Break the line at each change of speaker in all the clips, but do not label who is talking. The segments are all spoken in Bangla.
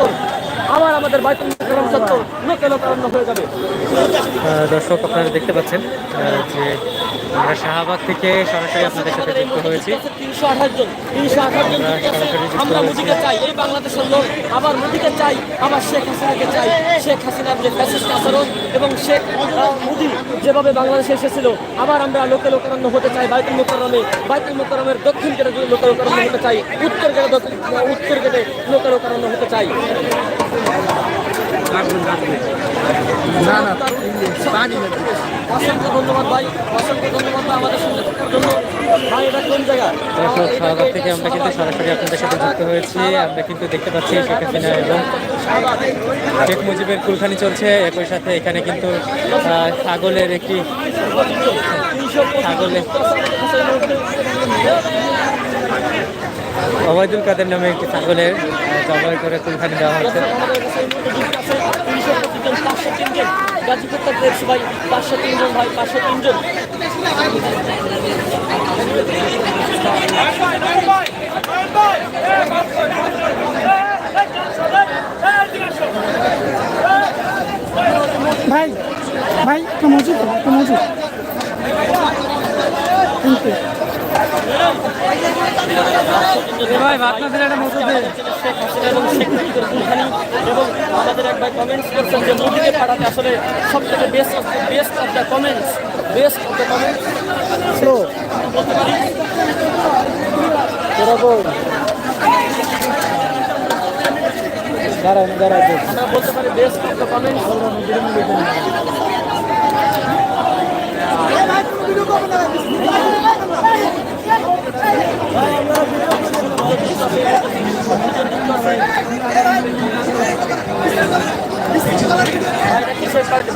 চত্বর আবার আমাদের বাইতুল মোকাররম চত্বর লোকে লোকারণ্য হয়ে যাবে।
দর্শক আপনারা দেখতে পাচ্ছেন যে আমরা শাহবাগ থেকে সরাসরি আপনাদের সাথে যুক্ত হয়েছি।
তিনশো আঠাশ জন তিনশো আঠাশ জন
আমরা।
মোদিকে চাই এই বাংলাদেশের লোক আবার মোদিকে চাই আবার শেখ হাসিনাকে চাই। শেখ হাসিনার যে ফ্যাসিস্ট আচরণ এবং শেখ মোদি যেভাবে বাংলাদেশে এসেছিল আবার আমরা লোকে লোকারণ্য হতে চাই বাইতুল মোকাররমে। বাইতুল মোকাররমের দক্ষিণ গেটে লোকে লোকারণ্য হতে চাই উত্তর গেটে দক্ষিণ- উত্তর গেটে লোকে লোকারণ্য হতে চাই। অসংখ্য ধন্যবাদ ভাই অসংখ্য ধন্যবাদ আমাদের সঙ্গে থাকার জন্য। ভাই এটা কোন জায়গা?
শাহবাগ থেকে আমরা কিন্তু সরাসরি আপনাদের সাথে যুক্ত হয়েছি। আমরা কিন্তু দেখতে পাচ্ছি শেখ হাসিনা এবং শেখ মুজিবের কুলখানি চলছে। একই সাথে এখানে কিন্তু আহ, ছাগলের একটি ছাগলের অবায়দুল কাদের নামে একটি ছাগলের জবাই করে কুলখানি দেওয়া হচ্ছে
পাঁচশো তিনজন ভাই পাঁচশো তিনজন
ভাই ভাই একটা মজুদ একটা মজুদ ইউ
ভাই আপনাদের একটা মতো শেখ হাসিনা এবং শেখ মুজিবের কুলখানি এবং আমাদের এক ভাই কমেন্টস করছেন যে মোদিকে পাঠাতে আসলে সব থেকে best best of the comments best of the comments বলতে পারি
এরকম। দাঁড়ান দাঁড়ান।
আমরা বলতে পারি বেস্ট অফ দ্য কমেন্টস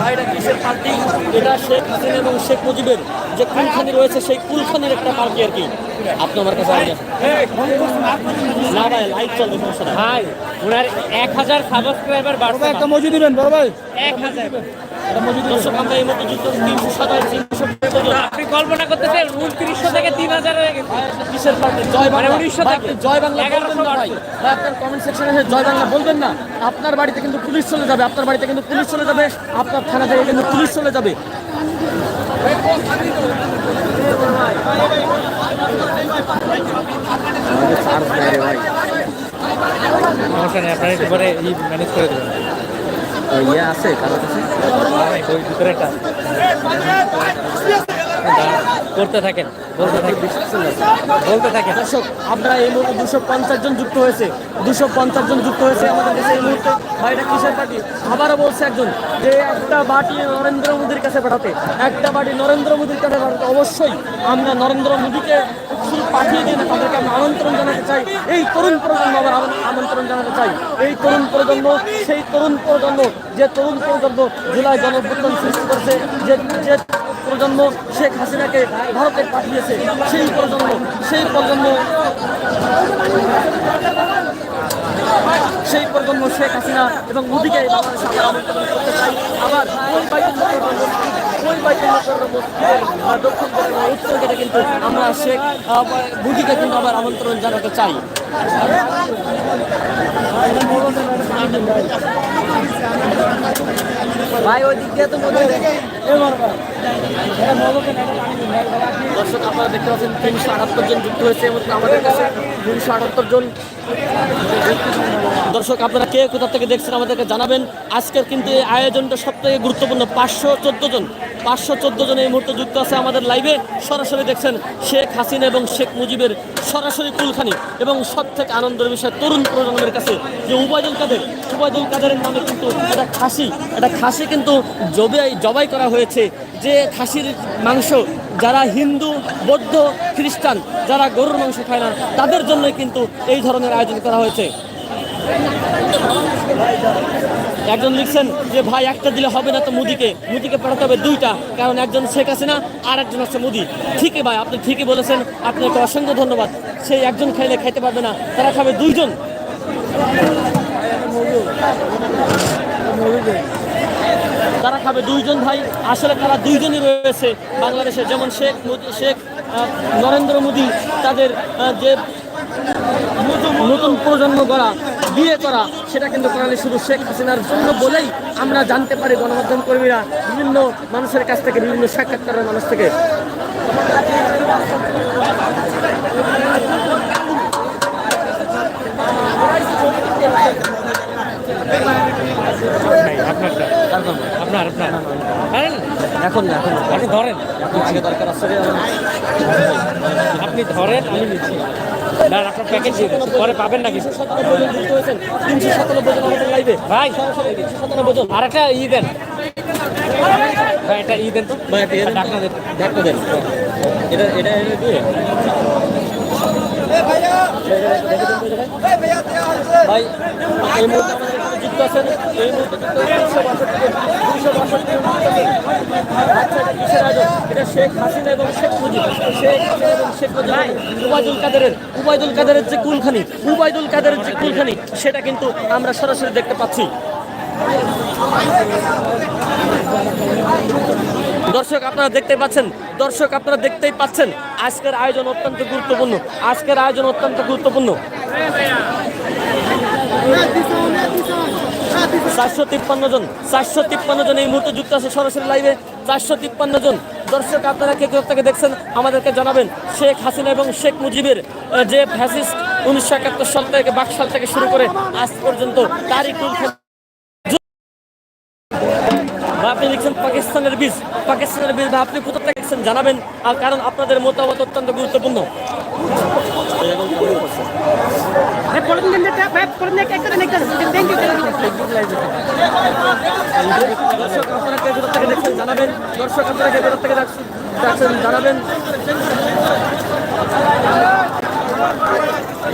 ভাইরা কিসের পার্টি এটা শেখ হাসিনা এবং শেখ মুজিবের যে কুলখানি রয়েছে সেই কুলখানির একটা পার্টি আর কি আপনি আমার কাছে না ভাই লাইভ চলবে সমস্যা
ভাই ওনার এক হাজার সাবস্ক্রাইবার বাড়ছে
একটা মজুদ দিবেন বড় ভাই
এক হাজার
দর্শক আমরা এই মধ্যে যুক্ত তিনশো সাতাশ তিনশো
আপনি কল্পনা করতেছেন উনত্রিশশো থেকে তিন হাজার হয়ে গেছে।
কিসের পার্টি? জয় বাংলা।
মানে 1900
ভাই,
থেকে।
জয় বাংলা বলবেন না ভাই। আপনার কমেন্ট সেকশনে এসে জয় বাংলা বলবেন না। আপনার বাড়িতে কিন্তু পুলিশ চলে যাবে আপনার বাড়িতে কিন্তু পুলিশ চলে যাবে আপনার থানা থেকে কিন্তু পুলিশ চলে যাবে।
আপনারা একটু পরে ম্যানেজ করে দেবেন।
ইয়ে আছে কারও কাছে
ভিতরে ভিতরেটা করতে থাকেন, বলতে থাকেন। বলতে থাকেন।
দর্শক, আমরা এই মুহূর্তে দুশো পঞ্চাশ জন যুক্ত হয়েছে। দুশো পঞ্চাশ জন যুক্ত হয়েছে আমাদের দেশে এই মুহূর্তে। ভাইটা কিসের পার্টি আবারও বলছে একজন যে একটা বাটি নরেন্দ্র মোদীর কাছে পাঠাতে। একটা বাটি নরেন্দ্র মোদীর কাছে পাঠাতে। অবশ্যই আমরা নরেন্দ্র মোদীকে পাঠিয়ে দিই না তাদেরকে আমরা আমন্ত্রণ জানাতে চাই। এই তরুণ প্রজন্ম আবার আমন্ত্রণ জানাতে চাই। এই তরুণ প্রজন্ম, সেই তরুণ প্রজন্ম, যে তরুণ প্রজন্ম জুলাই গণঅভ্যুত্থান সৃষ্টি করছে, যে যে প্রজন্ম শেখ হাসিনাকে ভারতে পাঠিয়েছে সেই প্রজন্ম সেই প্রজন্ম সেই প্রজন্ম শেখ হাসিনা এবং মোদীকে আবার উত্তর কিন্তু আমরা শেখ মোদীকে কিন্তু আবার আমন্ত্রণ জানাতে চাই। ভাই, ওই দিক দিয়ে তো দর্শক, আপনারা দেখতে পাচ্ছেন, তিনশো আটাত্তর জন যুক্ত হয়েছে এবং আমাদের কাছে তিনশো আটাত্তর জন দর্শক, আপনারা কে, কোথা থেকে দেখছেন আমাদেরকে জানাবেন। আজকের কিন্তু এই আয়োজনটা সব থেকে গুরুত্বপূর্ণ। পাঁচশো চোদ্দ জন, পাঁচশো চোদ্দ জন এই মুহূর্তে যুক্ত আছে আমাদের লাইভে সরাসরি দেখছেন শেখ হাসিনা এবং শেখ মুজিবের সরাসরি কুলখানি। এবং সব থেকে আনন্দের বিষয় তরুণ প্রজন্মের কাছে, যে উবায়দুল কাদের, উবায়দুল কাদেরের নামে কিন্তু একটা খাসি, এটা খাসি কিন্তু জবাই জবাই করা হয়েছে। যে খাসির মাংস, যারা হিন্দু, বৌদ্ধ, খ্রিস্টান, যারা গরুর মাংস খায় না, তাদের জন্যই কিন্তু এই ধরনের আয়োজন করা হয়েছে। একজন লিখছেন যে, ভাই, একটা দিলে হবে না তো মুদিকে। মুদিকে পাঠাতে হবে দুইটা, কারণ একজন শেখ আছে না আর একজন আছে মুদি। ঠিকই ভাই, আপনি ঠিকই বলেছেন। আপনাকে অসংখ্য ধন্যবাদ। সেই একজন খাইলে খাইতে পারবে না, তারা খাবে দুইজন। তারা খাবে দুইজন ভাই? আসলে তারা দুইজনই রয়েছে বাংলাদেশে যেমন শেখ শেখ নরেন্দ্র মোদী, তাদের যে নতুন প্রজন্ম গড়া বিয়ে করা, সেটা কিন্তু কোরআনে শুধু শেখ হাসিনার জন্য বলেই আমরা জানতে পারি গণমাধ্যম কর্মীরা বিভিন্ন মানুষের কাছ থেকে, বিভিন্ন সাক্ষাৎকারের মানুষ থেকে
ভাই, আপনারটা আপনার আপনার
এখন না এখন
আপনি ধরেন
আগে দরকার
আপনি ধরেন আমি নিচ্ছি না আপনার দেন। পরে পাবেন না কিছু
সাতানব্বই জন যুক্ত হয়েছেন তিনশো সাতানব্বই জন আমাদের লাইভে
ভাই
তিনশো সাতানব্বই জন
আর একটা ই দেন ভাই একটা ই দেন
ইয়ে দেন। ডাক্তার দেন এটা এটা এটা দিয়ে শেখ এবং শেখ এবং শেখ কাদেরের উবায়দুল কাদেরের যে কুলখানি উবায়দুল কাদেরের যে কুলখানি সেটা কিন্তু আমরা সরাসরি দেখতে পাচ্ছি দর্শক, আপনারা দেখতে পাচ্ছেন, দর্শক, আপনারা দেখতেই পাচ্ছেন আজকের আয়োজন অত্যন্ত গুরুত্বপূর্ণ। আজকের আয়োজন অত্যন্ত গুরুত্বপূর্ণ। চারশো তিপ্পান্ন জন, চারশো তিপ্পান্ন জন এই মুহূর্তে যুক্ত আছে সরাসরি লাইভে চারশো তিপ্পান্ন জন দর্শক, আপনারা কে থেকে দেখছেন আমাদেরকে জানাবেন। শেখ হাসিনা এবং শেখ মুজিবের যে ফ্যাসিস্ট উনিশশো একাত্তর সাল থেকে, বাকশাল থেকে শুরু করে আজ পর্যন্ত তারই কুলখানি বা আপনি লিখছেন পাকিস্তানের বীজ। পাকিস্তানের বীজ বা আপনি কোথা থেকে লিখছেন জানাবেন? আর কারণ আপনাদের মতামত অত্যন্ত গুরুত্বপূর্ণ। দর্শক আপনারা কে কোথা থেকে দেখছেন জানাবেন? দর্শক আপনারা কে কোথা থেকে দেখছেন জানাবেন?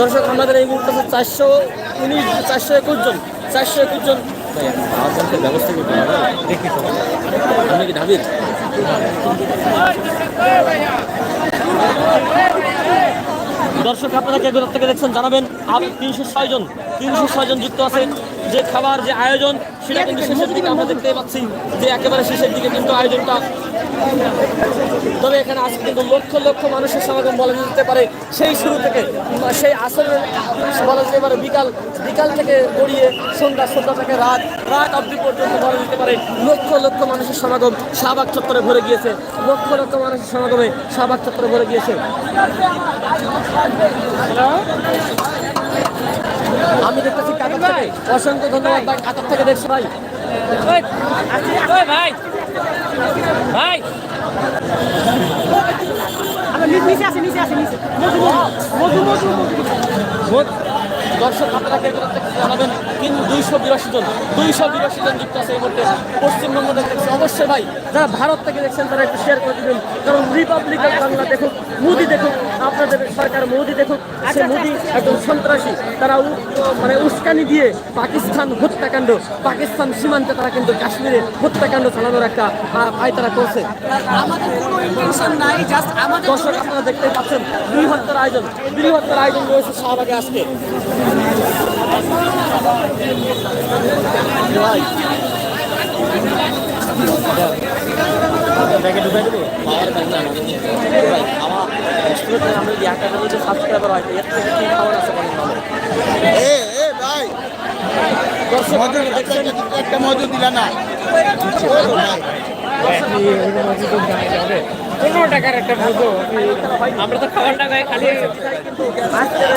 দর্শক আমাদের এই মুহূর্তে চারশো উনিশ চারশো একুশ জন চারশো একুশ জন দর্শক, আপনারা কে থেকে দেখছেন জানাবেন। আপনি তিনশো ছয় জন, তিনশো ছয় জন যুক্ত আছে যে খাবার, যে আয়োজন, সেটা কিন্তু শেষের দিকে আমরা দেখতে পাচ্ছি যে একেবারে শেষের দিকে কিন্তু আয়োজনটা। তবে এখানে আজকে কিন্তু লক্ষ লক্ষ মানুষের সমাগম বলা যেতে পারে। সেই শুরু থেকে সেই আসরের বলা যেতে পারে বিকাল বিকাল থেকে গড়িয়ে সন্ধ্যা সন্ধ্যা থেকে রাত রাত অবধি পর্যন্ত বলা যেতে পারে লক্ষ লক্ষ মানুষের সমাগম শাহবাগ চত্বরে ভরে গিয়েছে। লক্ষ লক্ষ মানুষের সমাগমে শাহবাগ চত্বরে ভরে গিয়েছে। আমি দেখতেছি কাতার থেকে অসংখ্য ধন্যবাদ ভাই কাতার থেকে দেখছি ভাই।
ভাই ভাই
দর্শক আপনারা জানাবেন? কিন্তু দুইশো বিরাশি জন, দুইশো বিরাশি জন যুক্ত আছে এই মুহূর্তে। পশ্চিমবঙ্গ দেখছে অবশ্যই ভাই, যারা ভারত থেকে দেখছেন, তারা একটু শেয়ার করে দিবেন। কারণ রিপাবলিক অফ বাংলা আপনাদের সরকার মোদি দেখুক সে মোদি একজন সন্ত্রাসী। তারা উ- মানে উস্কানি দিয়ে পাকিস্তান হত্যাকাণ্ড পাকিস্তান সীমান্তে তারা কিন্তু কাশ্মীরে হত্যাকাণ্ড চালানোর একটা আয় তারা করছে।
আমাদের কোনো ইন্টেনশন নাই জাস্ট আমাদের
দর্শক আপনারা দেখতে পাচ্ছেন বৃহত্তর আয়োজন। বৃহত্তর আয়োজন রয়েছে শাহবাগে আজকে। ব্যাগে ঢুকাই দেবো ব্যাগ না আমরা একটা যদি সাবস্ক্রাইবার হয় এর থেকে কি খাবার আছে বলেন ভালো
এ এ ভাই।
দর্শক
মজুর
আপনারা দেখছেন
একটা মজুর দিলা না
পনেরো টাকার একটা মতো আমরা তো খাবার খালি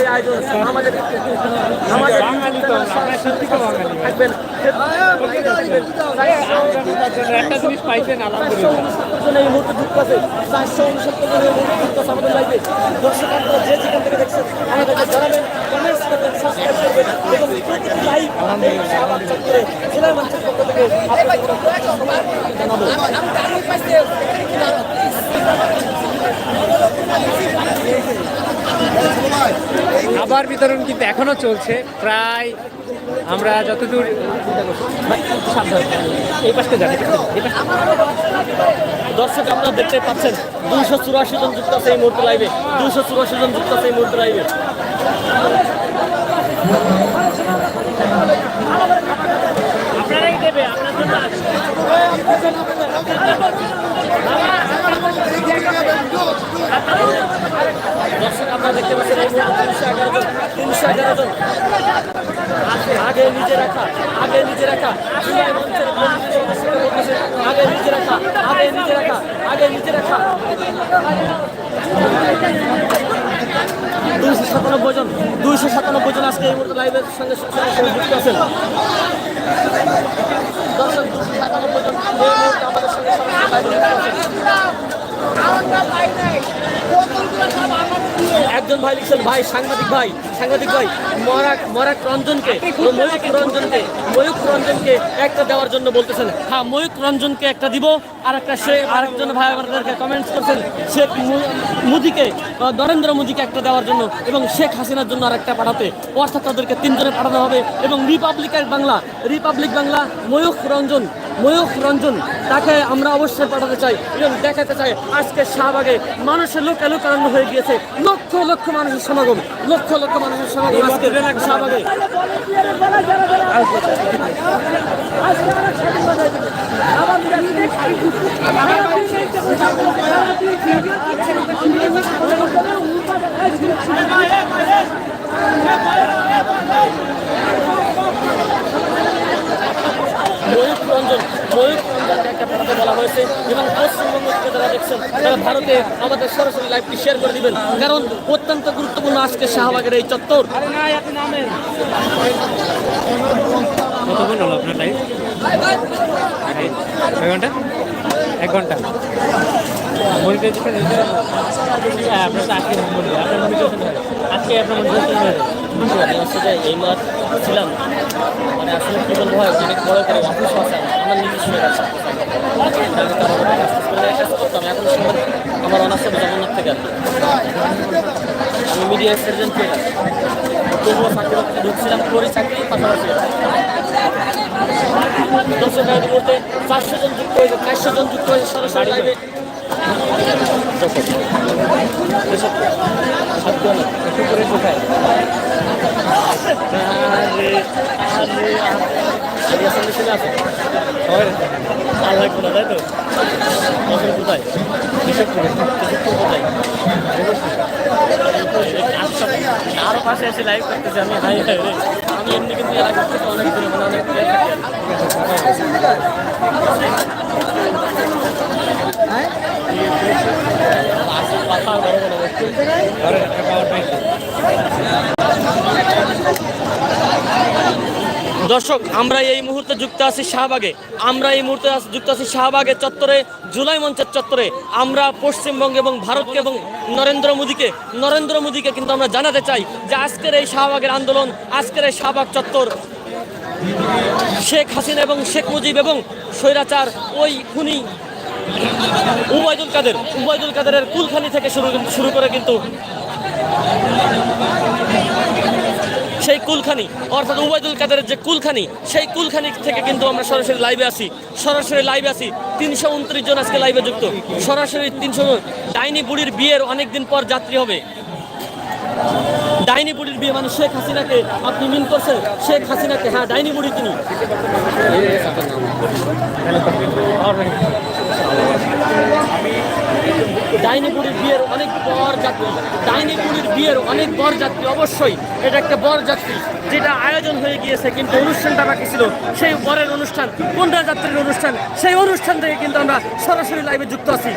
আয়োজন আমাদের আমাদের
বাঙালি তো, আমরা সত্যি বাঙালি একটা জিনিস পাইছেন
চারশো উনসত্তর জন এই মুহূর্তে যুক্ত আছে চারশো উনসত্তর জন এই মুহূর্তে যুক্ত আছে আমাদের লাইভে দর্শক আপনারা যে যেখান থেকে দেখছেন আমাদেরকে জানাবেন কমেন্টস করবেন সাবস্ক্রাইব করবেন এবং প্রতিটি লাইভ শাহবাগ চত্বরে জেলার মানুষের পক্ষ থেকে আপনাদের জানাব
খাবার বিতরণ কিন্তু এখনও চলছে। প্রায় আমরা যতদূর এই
দর্শক আপনারা দেখতে পাচ্ছেন দুইশো চুরাশি জন যুক্ত আছে এই মুহূর্তে লাইভে দুইশো চুরাশি জন যুক্ত আছে এই মুহূর্তে লাইভে
আপনারাই দেবে আপনার জন্য
আপনারা দেখতে পাচ্ছেন তিনশো এগারো জন, তিনশো এগারো জন আগে নিজে রাখা, আগে নিজে রাখা। আগে নিজে রাখা, আগে নিজে রাখা, আগে নিজে রাখা দুইশো সাতানব্বই জন, দুইশো সাতানব্বই জন আজকে এই মুহূর্তে লাইভের সঙ্গে যুক্ত আছেন। দর্শক দুশো সাতানব্বই জন এই মুহূর্তে আমাদের সঙ্গে একজন ভাই লিখছেন, ভাই, সাংবাদিক ভাই সাংবাদিক ভাই, মরাক মরাক রঞ্জনকে ময়ূক রঞ্জনকে ময়ূক রঞ্জনকে একটা দেওয়ার জন্য বলতেছেন। হ্যাঁ ময়ূক রঞ্জনকে একটা দিব আর একটা সে, আরেকজন ভাই আমাদেরকে কমেন্টস করছেন, শেখ মোদিকে নরেন্দ্র মোদিকে একটা দেওয়ার জন্য এবং শেখ হাসিনার জন্য আরেকটা পাঠাতে। অর্থাৎ তাদেরকে তিনজনে পাঠানো হবে এবং রিপাবলিকের বাংলা রিপাবলিক বাংলা ময়ূক রঞ্জন ময়ূক রঞ্জন, তাকে আমরা অবশ্যই পাঠাতে চাই এবং দেখাতে চাই। আজকে শাহবাগে মানুষের লোক লোকারণ্য হয়ে গিয়েছে। লক্ষ লক্ষ মানুষের সমাগম, লক্ষ লক্ষ মানুষের সমাগম আজকে শাহবাগে ময়ূক রঞ্জন ময়ূক পাঠাতে বলা হয়েছে এবং পশ্চিমবঙ্গ থেকে যারা দেখছেন, তারা ভারতে আমাদের সরাসরি লাইভটি শেয়ার করে দিবেন। কারণ অত্যন্ত গুরুত্বপূর্ণ আজকে শাহবাগের এই চত্বর।
এক ঘণ্টা? এক ঘণ্টা? মনিটাইজেশন হ্যাঁ আপনার তো আজকে আপনার মনিটাইজেশন আজকে আপনার মনিটাইজেশন হয়
আমি হচ্ছে এই মাস ছিলাম মানে আসলে কি বলব হয় অনেক বড় করে অফিস আছে আমার নিজস্ব ব্যবসা আমি এখন সাংবাদিক আমার অনার্স হবে জগন্নাথ থেকে আমি মিডিয়া এক্সটেনশন থেকে তবুও চাকরি বাকরি ঢুকছিলাম করি চাকরি পাশাপাশি লাইভ করতে চারশো জন যুক্ত হয়েছে চারশো জন যুক্ত হয়েছে সরাসরি লাইভে আল্লাহ কোনা তাই তো এখন কোথায় কেশবপুরে কেশবপুর কোথায় আরও পাশে এসে লাইভ করতেছে আমি হাই হাই আমি এমনি কিন্তু এলাকা থেকে অনেক দূরে মানে অনেক দূরে থাকি। দর্শক, আমরা এই মুহূর্তে যুক্ত আছি শাহবাগে। আমরা এই মুহূর্তে যুক্ত আছি শাহবাগের চত্বরে, জুলাই মঞ্চের চত্বরে। আমরা পশ্চিমবঙ্গ এবং ভারতকে এবং নরেন্দ্র মোদীকে নরেন্দ্র মোদীকে কিন্তু আমরা জানাতে চাই যে আজকের এই শাহবাগের আন্দোলন, আজকের এই শাহবাগ চত্বর শেখ হাসিনা এবং শেখ মুজিব এবং স্বৈরাচার ওই খুনি উবায়দুল কাদের, উবায়দুল কাদেরের কুলখানি থেকে শুরু শুরু করে কিন্তু সেই কুলখানি, অর্থাৎ উবায়দুল কাদেরের যে কুলখানি, সেই কুলখানি থেকে কিন্তু আমরা সরাসরি লাইভে আসি। সরাসরি লাইভে আসি। তিনশো উনত্রিশ জন আজকে লাইভে যুক্ত। সরাসরি তিনশো ডাইনি বুড়ির বিয়ের অনেকদিন পর যাত্রী হবে। ডাইনি বুড়ির বিয়ে মানে শেখ হাসিনাকে আপনি মিন করছেন, শেখ হাসিনাকে। হ্যাঁ ডাইনি বুড়ি তিনি। ডাইনি বুড়ির বিয়ের অনেক বর যাত্রী ডাইনি বুড়ির বিয়ের অনেক বর যাত্রী অবশ্যই। এটা একটা বর যাত্রী যেটা আয়োজন হয়ে গিয়েছে কিন্তু অনুষ্ঠানটা বাকি ছিল, সেই বরের অনুষ্ঠান কন্যা যাত্রীর অনুষ্ঠান, সেই অনুষ্ঠান থেকে কিন্তু আমরা সরাসরি লাইভে যুক্ত আছি।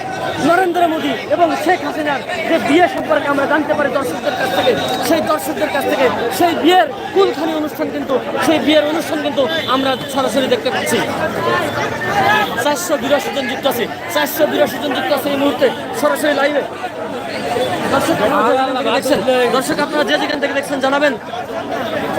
নরেন্দ্র মোদী এবং শেখ হাসিনার যে বিয়ে সম্পর্কে আমরা জানতে পারি দর্শকদের কাছ থেকে, সেই দর্শকদের কাছ থেকে সেই বিয়ের কুলখানি অনুষ্ঠান কিন্তু, সেই বিয়ের অনুষ্ঠান কিন্তু আমরা সরাসরি দেখতে পাচ্ছি। চারশো বিরাশি জন যুক্ত আছে, চারশো বিরাশি জন যুক্ত আছে এই মুহূর্তে সরাসরি লাইভে দর্শক দর্শক, আপনারা যে যেখান থেকে দেখছেন, জানাবেন।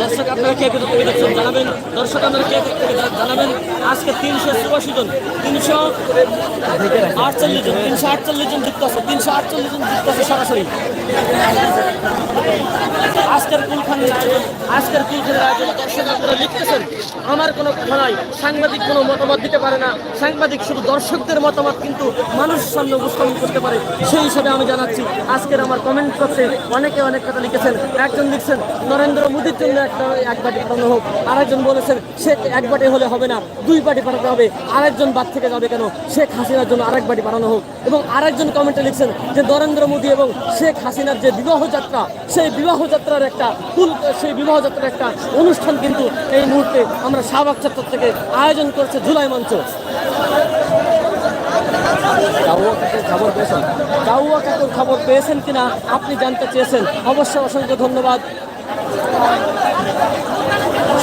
দর্শক, আপনারা কে কোথা থেকে দেখছেন জানাবেন। দর্শক, আপনারা কে থেকে জানাবেন। আজকে তিনশো চুরাশি জন, তিনশো আটচল্লিশ জন, তিনশো আটচল্লিশ জন যুক্ত আছে, তিনশো আটচল্লিশ জন যুক্ত আছে সরাসরি। আজকের কুলখানির আয়োজন আজকের কুলখানির আয়োজন দর্শক আপনারা লিখতেছেন, আমার কোনো কথা নাই, সাংবাদিক কোনো মতামত দিতে পারে না। সাংবাদিক শুধু দর্শকদের মতামত, কিন্তু মানুষ সামনে উপস্থাপন করতে পারে। সেই হিসাবে আমি জানাচ্ছি, আজকের আমার কমেন্ট করছে অনেকে অনেক কথা লিখেছেন। একজন লিখছেন, নরেন্দ্র মোদীর জন্য একটা এক বাটি পাঠানো হোক। আরেকজন বলেছেন, সে এক বাটি হলে হবে না, দুই বাটি পাঠাতে হবে। আরেকজন বাদ থেকে যাবে কেন? শেখ হাসিনার জন্য আরেক বাটি পাঠানো হোক। এবং আরেকজন কমেন্টে লিখছেন যে, নরেন্দ্র মোদী এবং শেখ হাসিনার যে বিবাহ যাত্রা, সেই বিবাহ যাত্রার একটা ফুল, সেই বিবাহ যাত্রার একটা অনুষ্ঠান কিন্তু এই মুহূর্তে আমরা শাহবাগ চত্বর থেকে আয়োজন করছে জুলাই মঞ্চ। কাউয়া খবর পেয়েছেন? কাউয়া খবর পেয়েছেন কিনা আপনি জানতে চেয়েছেন? অবশ্যই অসংখ্য ধন্যবাদ।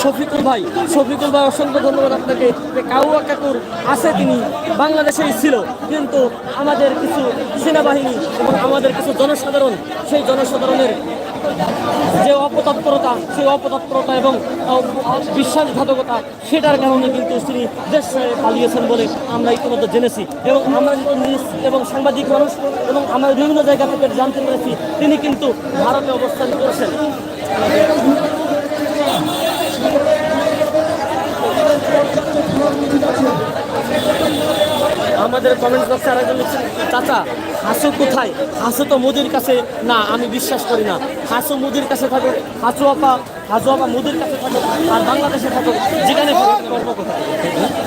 শফিকুল ভাই শফিকুল ভাই, অসংখ্য ধন্যবাদ আপনাকে। যে কাউয়া কাকুর আছে তিনি, বাংলাদেশেই ছিল, কিন্তু আমাদের কিছু সেনাবাহিনী এবং আমাদের কিছু জনসাধারণ, সেই জনসাধারণের অপতৎপরতা, সেই অপতৎপরতা এবং বিশ্বাসঘাতকতা, সেটার কারণে কিন্তু তিনি দেশ পালিয়েছেন বলে আমরা ইতিমধ্যে জেনেছি। এবং আমরা নিউজ এবং সাংবাদিক মানুষ এবং আমরা বিভিন্ন জায়গা থেকে জানতে পেরেছি, তিনি কিন্তু ভারতে অবস্থান করেছেন। আমাদের কমেন্ট বক্সে আরেকজন চাচা হাসু কোথায়? হাসু তো মুদির কাছে। না আমি বিশ্বাস করি না। হাসু মুদির কাছে থাকুক হাসু আপা হাসু আপা মুদির কাছে থাকুক আর বাংলাদেশে থাকুক যেখানে থাকুক, কোথায়?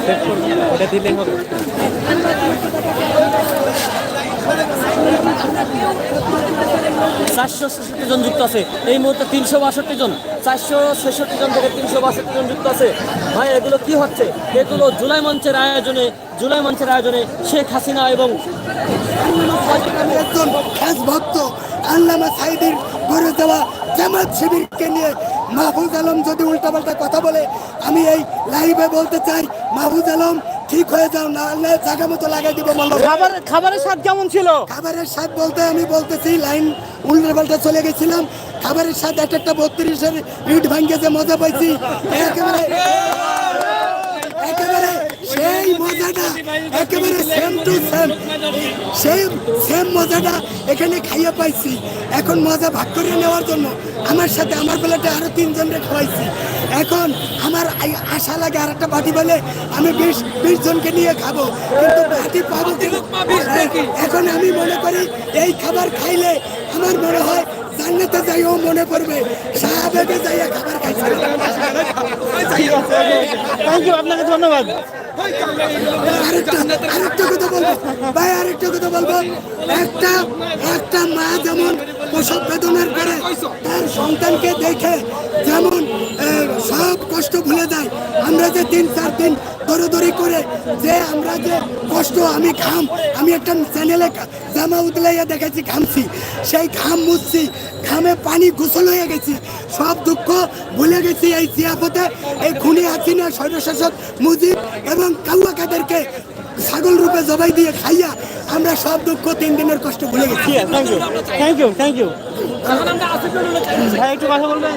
সেট দিলেই হবে।
চারশো ছেষট্টি জন যুক্ত আছে। এই মুহূর্তে তিনশো বাষট্টি জন। চারশো ছেষট্টি জন থেকে তিনশো বাষট্টি জন যুক্ত আছে। ভাই এগুলো কি হচ্ছে? এগুলো জুলাই মঞ্চের আয়োজনে জুলাই মঞ্চের আয়োজনে শেখ হাসিনা এবং
আমি একজন ভক্ত আল্লামা সাইদির ঘরে যাওয়া জামাত শিবিরকে নিয়ে মাহফুজ আলম যদি উল্টাপাল্টা কথা বলে আমি এই লাইভে বলতে চাই মাহফুজ আলম ঠিক হয়ে যাও না হলে জায়গা মতো লাগাই দিব
খাবার খাবারের স্বাদ কেমন ছিল?
খাবারের স্বাদ বলতে আমি বলতেছি লাইন উল্টা পাল্টা চলে গেছিলাম। খাবারের স্বাদ এক একটা বত্রিশের ইট ভাঙ্গে যে মজা পাইছি। একেবারে একেবারে সেই মজাটা একেবারে same to same same same মজাটা এখানে খাইয়ে পাইছি। এখন মজা ভাগ করে নেওয়ার জন্য আমার সাথে আমার বেলাতে আরও তিনজনকে খাওয়াইছি। এখন আমার আশা লাগে আর একটা বাটি বলে আমি বিশ বিশ জনকে নিয়ে খাব। কিন্তু বাটি পাবো এখন আমি মনে করি এই খাবার খাইলে আমার মনে হয় জান্নাতে যাইও মনে পড়বে। সাহাবেকে যাইয়া খাবার খাইছে
থ্যাংক ইউ আপনাকে ধন্যবাদ।
আরেকটা কথা বলব। ভাই আরেকটা কথা বলব। একটা একটা মা যেমন প্রসব বেদনার পরে তার সন্তানকে দেখে যেমন সব কষ্ট ভুলে যায়। আমরা যে তিন চার দিন দৌড়দৌড়ি করে যে আমরা যে কষ্ট আমি ঘাম আমি একটা চ্যানেলে জামা উতলাইয়া দেখেছি ঘামছি। সেই ঘাম মুছছি ঘামে পানি গোসল হয়ে গেছি। সব দুঃখ ভুলে গেছি এই জিয়াপথে এই খুনি হাসিনা স্বৈরশাসক মুজিব এবং কাউয়াকাদেরকে ছাগল রূপে জবাই দিয়ে খাইয়া আমরা সব দুঃখ তিন দিনের কষ্ট ভুলে গেছি।
Thank you thank you thank you ভাই একটু কথা বলবেন?